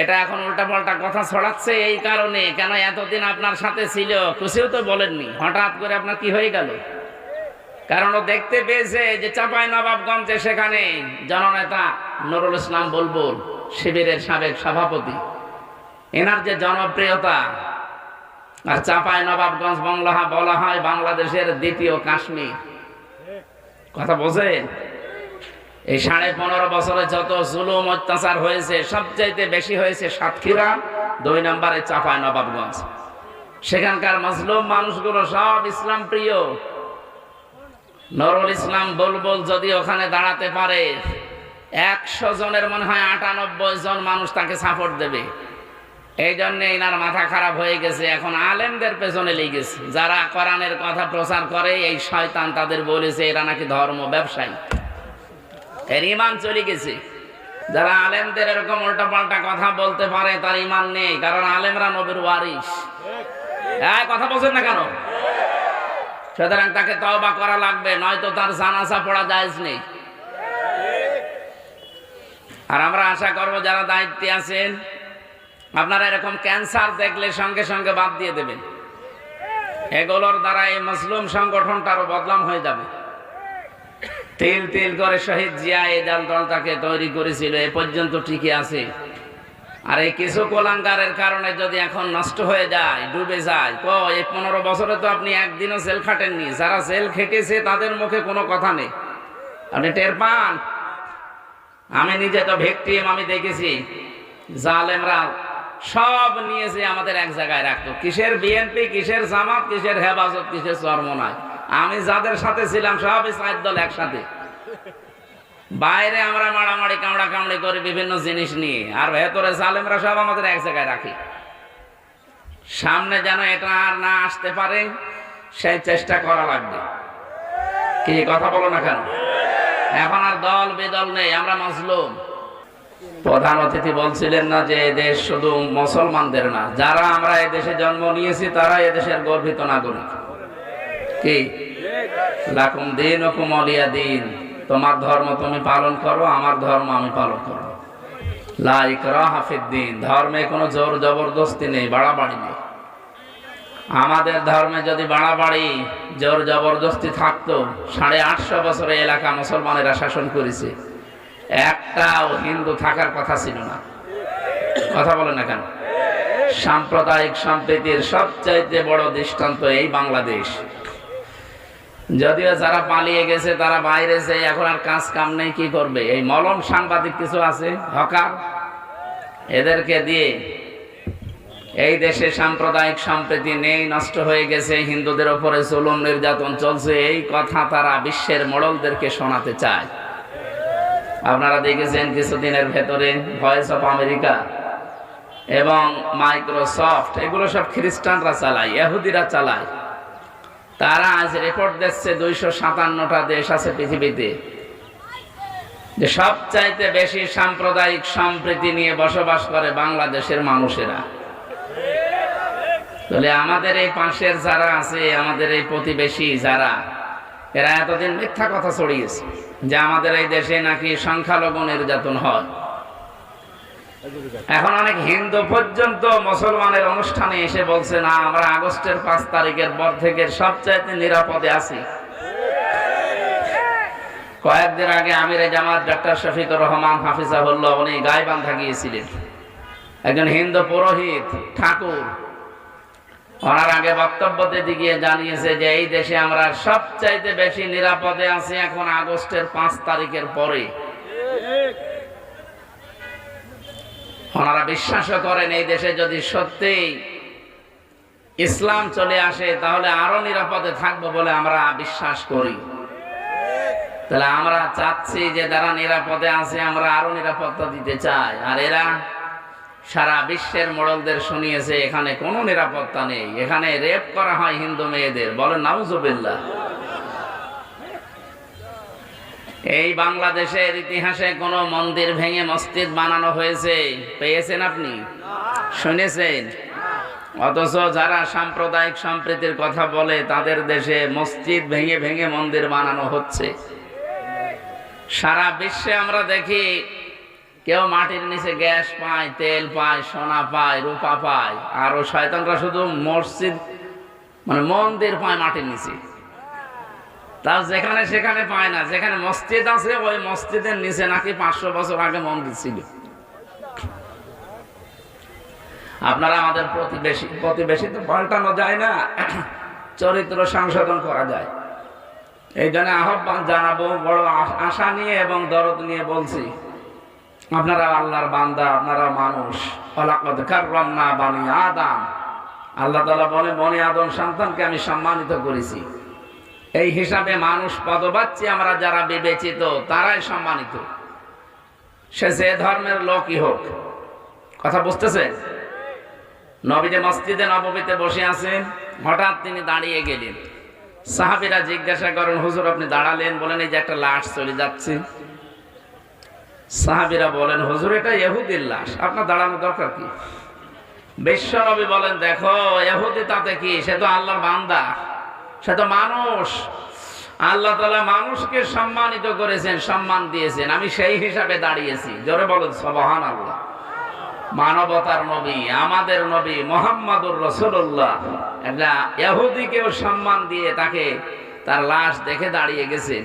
এটা এখন উল্টা পাল্টা কথা ছড়াচ্ছে এই কারণে, কেন এতদিন আপনার সাথে ছিল? তো বলেননি। হঠাৎ করে আপনার কি হয়ে গেল? কারণ ও দেখতে পেয়েছে যে চাপাই নবাবগঞ্জে সেখানে জননেতা নুরুল ইসলাম বুলবুল, শিবিরের সাবেক সভাপতি। এনার যে জনপ্রিয়তা, আর চাপাই নবাবগঞ্জ বাংলা বলা হয় বাংলাদেশের দ্বিতীয় কাশ্মীর। কথা বোঝেন? এই সাড়ে পনেরো বছরে যত জুলুম, অত্যাচার হয়েছে, সবচাইতে বেশি হয়েছে সাতক্ষীরা, দুই নম্বরে চাপায় নবাবগঞ্জ। সেখানকার মজলুম মানুষগুলো সব ইসলাম প্রিয়। নরুল ইসলাম বুলবুল যদি ওখানে দাঁড়াতে পারে, একশো জনের মনে হয় আটানব্বই জন মানুষ তাকে সাপোর্ট দেবে। এই জন্যে এনার মাথা খারাপ হয়ে গেছে। এখন আলেমদের পেছনে লেগেছে। যারা কোরআনের কথা প্রচার করে, এই শয়তান তাদের বলেছে, এরা নাকি ধর্ম ব্যবসায়ী। এর ইমান চলে গেছে। যারা আলেমদের এরকম উল্টা পাল্টা কথা বলতে পারে, তার ইমান নেই, কারণ আলেমরা নবীর ওয়ারিস হ্যাঁ কথা বলছেন না কেন? সুতরাং তাকে তওবা করা লাগবে, নয়তো তার জানাজা পড়া জায়েজ নেই। আর আমরা আশা করব যারা দায়িত্বে আছেন, আপনারা এরকম ক্যান্সার দেখলে সঙ্গে সঙ্গে বাদ দিয়ে দেবেন। এগুলোর দ্বারা এই মুসলিম সংগঠনটা আরও বদলাম হয়ে যাবে। তিল তিল করে শহীদ জিয়া এই দল দলটাকে তৈরি করেছিল, এ পর্যন্ত টিকে আছে। আর এই কিছু কোলাঙ্গারের কারণে যদি এখন নষ্ট হয়ে যায়, ডুবে যায় ক এই পনেরো বছরে তো আপনি একদিনও জেল খাটেননি। যারা জেল খেটেছে, তাদের মুখে কোনো কথা নেই। আপনি টের পান? আমি নিজে তো ভেকটিম, আমি দেখেছি, জালেমরা সব নিয়েছে আমাদের এক জায়গায় রাখতো। কিসের বিএনপি, কিসের জামাত, কিসের হেফাজত, কিসের চর্মনায়। আমি যাদের সাথে ছিলাম সব চার দল একসাথে। বাইরে আমরা মারামারি কামড়া কামড়ি করে বিভিন্ন জিনিস নিয়ে। আর ভেতরে জালেমরা সব আমাদের এক জায়গায় রাখি। সামনে যেন এটা আর না আসতে পারে, সেই চেষ্টা করা লাগবে। কি, কথা বলো না কেন? এখন আর দল বেদল নেই, আমরা মজলুম। প্রধান অতিথি বলছিলেন না যে দেশ শুধু মুসলমানদের না, যারা আমরা এ দেশে জন্ম নিয়েছি, তারা এদেশের গর্বিত নাগরিক। কি? লাকুম দিন হুকুম অলিয়া দিন। তোমার ধর্ম তুমি পালন করো, আমার ধর্ম আমি পালন হাফিদ দিন। ধর্মে কোনো জোর জবরদস্তি নেই, বাড়াবাড়ি নেই। আমাদের ধর্মে যদি বাড়াবাড়ি, জোর জবরদস্তি থাকতো, সাড়ে আটশো বছরে এলাকা মুসলমানেরা শাসন করেছে। একটাও হিন্দু থাকার কথা ছিল না। কথা বলে না কেন? সাম্প্রদায়িক সম্প্রীতির সবচাইতে বড় দৃষ্টান্ত এই বাংলাদেশ। যদিও যারা পালিয়ে গেছে, তারা বাইরে যে, এখন আর কাজ কাম নেই, কি করবে? এই মলম সাংবাদিক কিছু আছে? হকার? এদেরকে দিয়ে এই দেশে সাম্প্রদায়িক সম্প্রীতি নেই, নষ্ট হয়ে গেছে, হিন্দুদের ওপরে জুলুম নির্যাতন চলছে, এই কথা তারা বিশ্বের মোড়লদেরকে শোনাতে চায়। আপনারা দেখেছেন কিছুদিনের ভেতরে ভয়েস অফ আমেরিকা এবং মাইক্রোসফট এগুলো সব খ্রিস্টানরা চালায়, ইহুদিরা চালায়। তারা আজ রেকর্ড দিচ্ছে দুইশো সাতান্নটা দেশ আছে পৃথিবীতে, যে সবচাইতে বেশি সাম্প্রদায়িক সম্প্রীতি নিয়ে বসবাস করে বাংলাদেশের মানুষেরা। তাহলে আমাদের এই পাশের যারা আছে, আমাদের এই প্রতিবেশী যারা, এরা এতদিন মিথ্যা কথা ছড়িয়েছে যে আমাদের এই দেশে নাকি সংখ্যালঘু নির্যাতন হয়। এখন অনেক হিন্দু পর্যন্ত মুসলমানের অনুষ্ঠানে এসে বলছে, না, আমরা আগস্টের পাঁচ তারিখের পর থেকে সবচাইতে নিরাপদে আছি। কয়েকদিন আগে আমির জামাত ডক্টর শফিকুর রহমান হাফিজাহুল্লাহ উনি গাইবান্ধা গিয়েছিলেন। একজন হিন্দু পুরোহিত, ঠাকুর। ওনার আগে বক্তব্য দিতে গিয়ে জানিয়েছে যে, এই দেশে আমরা সবচাইতে বেশি নিরাপদে আছি এখন আগস্টের পাঁচ তারিখের পরে। ওনারা বিশ্বাসও করেন এই দেশে যদি সত্যি ইসলাম চলে আসে, তাহলে আরও নিরাপদে থাকব বলে আমরা বিশ্বাস করি। তাহলে আমরা চাচ্ছি যে যারা নিরাপদে আছে, আমরা আরও নিরাপত্তা দিতে চাই। আর এরা সারা বিশ্বের মোড়লদের শুনিয়েছে, এখানে কোনো নিরাপত্তা নেই। এখানে রেপ করা হয় হিন্দু মেয়েদের। বলেন, নাউজুবিল্লাহ। এই বাংলাদেশের ইতিহাসে কোন মন্দির ভেঙে মসজিদ বানানো হয়েছে। পেয়েছেন আপনি? শুনেছেন? অথচ যারা সাম্প্রদায়িক সম্প্রীতির কথা বলে, তাদের দেশে মসজিদ ভেঙে ভেঙে মন্দির বানানো হচ্ছে। সারা বিশ্বে আমরা দেখি, কেউ মাটির নিচে গ্যাস পায়, তেল পায়, সোনা পায়, রূপা পায়, আর ও শয়তানরা শুধু মসজিদ মানে মন্দির পায় মাটির নিচে। তার যেখানে সেখানে পায় না। যেখানে মসজিদ আছে, ওই মসজিদের নিচে নাকি পাঁচশো বছর আগে মন্দির ছিল। আপনারা আমাদের প্রতিবেশী প্রতিবেশী তো পাল্টানো যায় না। চরিত্র সংশোধন করা যায়। এই জন্য আহ্বান জানাব, বড় আশা নিয়ে এবং দরদ নিয়ে বলছি, আপনারা আল্লাহর বান্দা, আপনারা মানুষ। আদাম। আল্লাহ তাআলা বলে বনি আদম সন্তানকে আমি সম্মানিত করেছি। এই হিসাবে মানুষ পদবাচ্ছি আমরা যারা বিবেচিত, তারাই সম্মানিত। সে যে ধর্মের লোকই হোক। কথা বুঝতেছে? নবী যে মসজিদে নবমীতে বসে আছেন, হঠাৎ তিনি দাঁড়িয়ে গেলেন। সাহাবিরা জিজ্ঞাসা করেন, হুজুর, আপনি দাঁড়ালেন? বলেন, এই যে একটা লাশ চলে যাচ্ছে। সাহাবিরা বলেন, হুজুর, এটা ইহুদির লাশ। আপনার দাঁড়ানো দরকার কি? বিশ্ব নবী বলেন, দেখো, ইহুদি তাতে কি? সে তো আল্লাহর বান্দা। সে তো মানুষ। আল্লাহ তালা মানুষকে সম্মানিত করেছেন, সম্মান দিয়েছেন। আমি সেই হিসাবে দাঁড়িয়েছি। জোরে বলুন সবহান আল্লাহ মানবতার নবী, আমাদের নবী মোহাম্মদুর রসুল্লাহ একটা ইহুদিকেও সম্মান দিয়ে তাকে তার লাশ দেখে দাঁড়িয়ে গেছেন